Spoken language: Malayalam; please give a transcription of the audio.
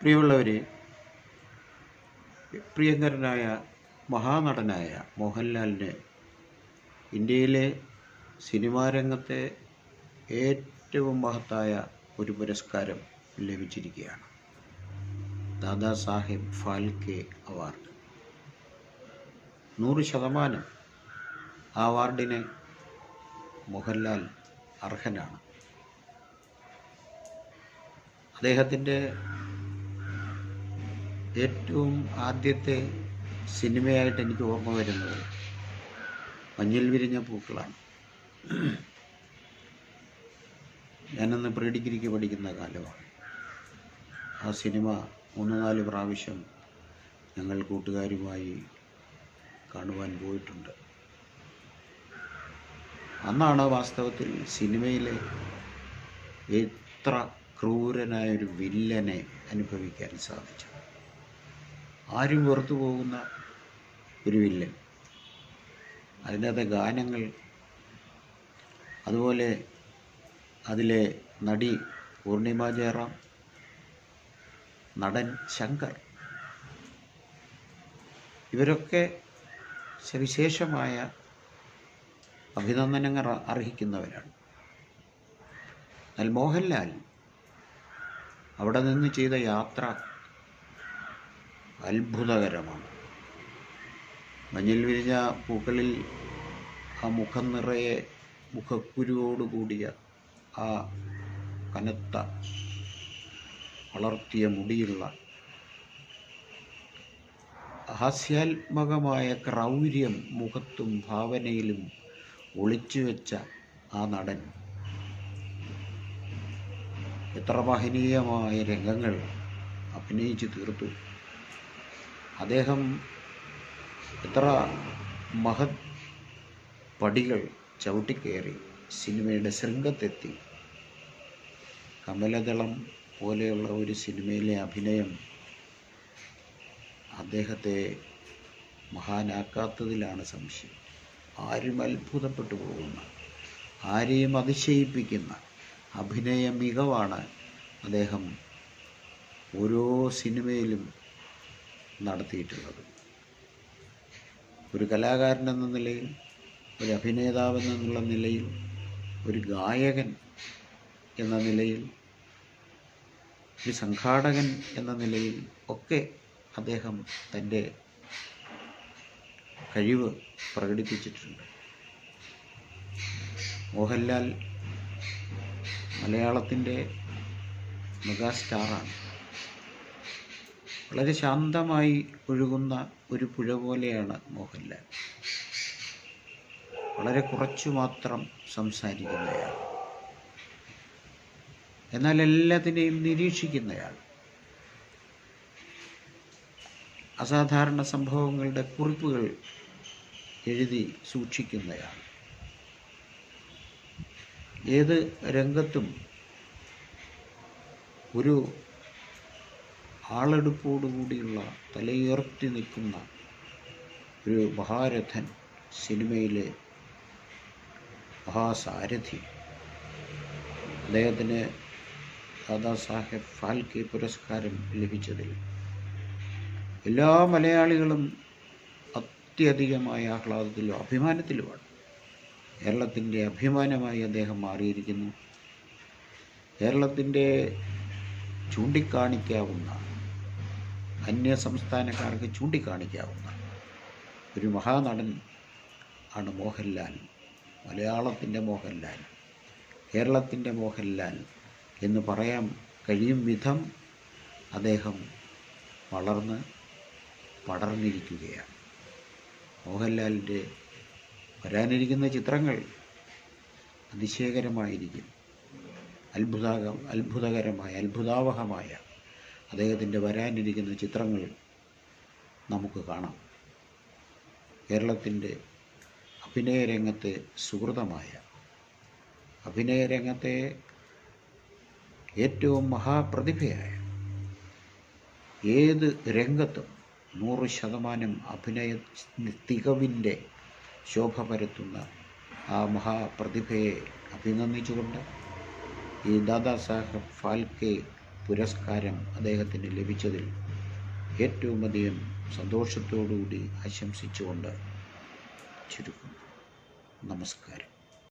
പ്രിയമുള്ളവർ പ്രിയങ്കരനായ മഹാനടനായ മോഹൻലാലിന് ഇന്ത്യയിലെ സിനിമാ രംഗത്തെ ഏറ്റവും മഹത്തായ ഒരു പുരസ്കാരം ലഭിച്ചിരിക്കുകയാണ്. ദാദാസാഹിബ് ഫാൽക്കെ അവാർഡ്. നൂറ് ശതമാനം ആ അവാർഡിന് മോഹൻലാൽ അർഹനാണ്. അദ്ദേഹത്തിന്റെ ഏറ്റവും ആദ്യത്തെ സിനിമയായിട്ട് എനിക്ക് ഓർമ്മ വരുന്നത് മഞ്ഞിൽ വിരിഞ്ഞ പൂക്കളാണ്. ഞാനന്ന് പ്രീ ഡിഗ്രിക്ക് പഠിക്കുന്ന കാലമാണ്. ആ സിനിമ മൂന്ന് നാല് പ്രാവശ്യം ഞങ്ങൾ കൂട്ടുകാരുമായി കാണുവാൻ പോയിട്ടുണ്ട്. അന്നാണ് വാസ്തവത്തിൽ സിനിമയിലെ എത്ര ക്രൂരനായൊരു വില്ലനെ അനുഭവിക്കാൻ സാധിച്ചത്. ആരും പുറത്തു പോകുന്ന ഒരു വില്ലൻ. അതിനകത്തെ ഗാനങ്ങൾ അതുപോലെ അതിലെ നടി പൂർണിമ ജയറാം നടൻ ശങ്കർ ഇവരൊക്കെ സവിശേഷമായ അഭിനന്ദനങ്ങൾ അർഹിക്കുന്നവരാണ്. എന്നാൽ മോഹൻലാൽ അവിടെ നിന്ന് ചെയ്ത യാത്ര അത്ഭുതകരമാണ്. മഞ്ഞിൽ വിരിഞ്ഞ പൂക്കളിൽ ആ മുഖം നിറയെ മുഖക്കുരുവോടുകൂടിയ ആ കനത്ത വളർത്തിയ മുടിയുള്ള ഹാസ്യാത്മകമായ ക്രൗര്യം മുഖത്തും ഭാവനയിലും ഒളിച്ചു വെച്ച ആ നടൻ. എത്ര മഹനീയമായ രംഗങ്ങൾ അഭിനയിച്ചു തീർത്തു. അദ്ദേഹം എത്ര മഹത് പടികൾ ചവിട്ടിക്കയറി സിനിമയുടെ ശൃംഗത്തെത്തി. കമലദളം പോലെയുള്ള ഒരു സിനിമയിലെ അഭിനയം അദ്ദേഹത്തെ മഹാനാക്കാത്തതിലാണ് സംശയം. ആരും അത്ഭുതപ്പെട്ടു പോകുന്ന ആരെയും അതിശയിപ്പിക്കുന്ന അഭിനയ മികവാണ് അദ്ദേഹം ഓരോ സിനിമയിലും നടത്തിയിട്ടുള്ളത്. ഒരു കലാകാരൻ എന്ന നിലയിൽ ഒരു അഭിനേതാവ് എന്നുള്ള നിലയിൽ ഒരു ഗായകൻ എന്ന നിലയിൽ ഒരു സംഘാടകൻ എന്ന നിലയിൽ ഒക്കെ അദ്ദേഹം തന്റെ കഴിവ് പ്രകടിപ്പിച്ചിട്ടുണ്ട്. മോഹൻലാൽ മലയാളത്തിന്റെ മെഗാസ്റ്റാറാണ്. വളരെ ശാന്തമായി ഒഴുകുന്ന ഒരു പുഴ പോലെയാണ് മോഹൻലാൽ. വളരെ കുറച്ചു മാത്രം സംസാരിക്കുന്നയാൾ. എന്നാൽ എല്ലാത്തിനെയും നിരീക്ഷിക്കുന്നയാൾ. അസാധാരണ സംഭവങ്ങളുടെ കുറിപ്പുകൾ എഴുതി സൂക്ഷിക്കുന്നയാൾ. ഏത് രംഗത്തും ഒരു ആളെടുപ്പോടുകൂടിയുള്ള തലയുയർത്തി നിൽക്കുന്ന ഒരു മഹാരഥൻ സിനിമയിലെ മഹാസാരഥി. അദ്ദേഹത്തിന് ദാദാസാഹേബ് ഫാൽക്കെ പുരസ്കാരം ലഭിച്ചതിൽ എല്ലാ മലയാളികളും അത്യധികമായ ആഹ്ലാദത്തിലും അഭിമാനത്തിലുമാണ്. കേരളത്തിന്റെ അഭിമാനമായി അദ്ദേഹം മാറിയിരിക്കുന്നു. കേരളത്തിന്റെ ചൂണ്ടിക്കാണിക്കാവുന്ന അന്യ സംസ്ഥാനക്കാർക്ക് ചൂണ്ടിക്കാണിക്കാവുന്ന ഒരു മഹാനടൻ ആണ് മോഹൻലാൽ. മലയാളത്തിന്റെ മോഹൻലാൽ കേരളത്തിന്റെ മോഹൻലാൽ എന്ന് പറയാൻ കഴിയും വിധം അദ്ദേഹം വളർന്ന് പടർന്നിരിക്കുകയാണ്. മോഹൻലാലിന്റെ വരാനിരിക്കുന്ന ചിത്രങ്ങൾ അതിശയകരമായിരിക്കും. അത്ഭുത അത്ഭുതകരമായ അത്ഭുതാവഹമായ അദ്ദേഹത്തിന്റെ വരാനിരിക്കുന്ന ചിത്രങ്ങൾ നമുക്ക് കാണാം. കേരളത്തിന്റെ അഭിനയ രംഗത്തെ സുഹൃതമായ അഭിനയ രംഗത്തെ ഏറ്റവും മഹാപ്രതിഭയായ ഏത് രംഗത്തും നൂറ് ശതമാനം അഭിനയ തികവിന്റെ ശോഭ പരത്തുന്ന ആ മഹാപ്രതിഭയെ അഭിനന്ദിച്ചുകൊണ്ട് ഈ ദാദാ സാഹേബ് ഫാൽക്കെ പുരസ്കാരം അദ്ദേഹത്തിന് ലഭിച്ചതിൽ ഏറ്റവും അധികം സന്തോഷത്തോടുകൂടി ആശംസിച്ചുകൊണ്ട് ചുരുക്കുന്നു. നമസ്കാരം.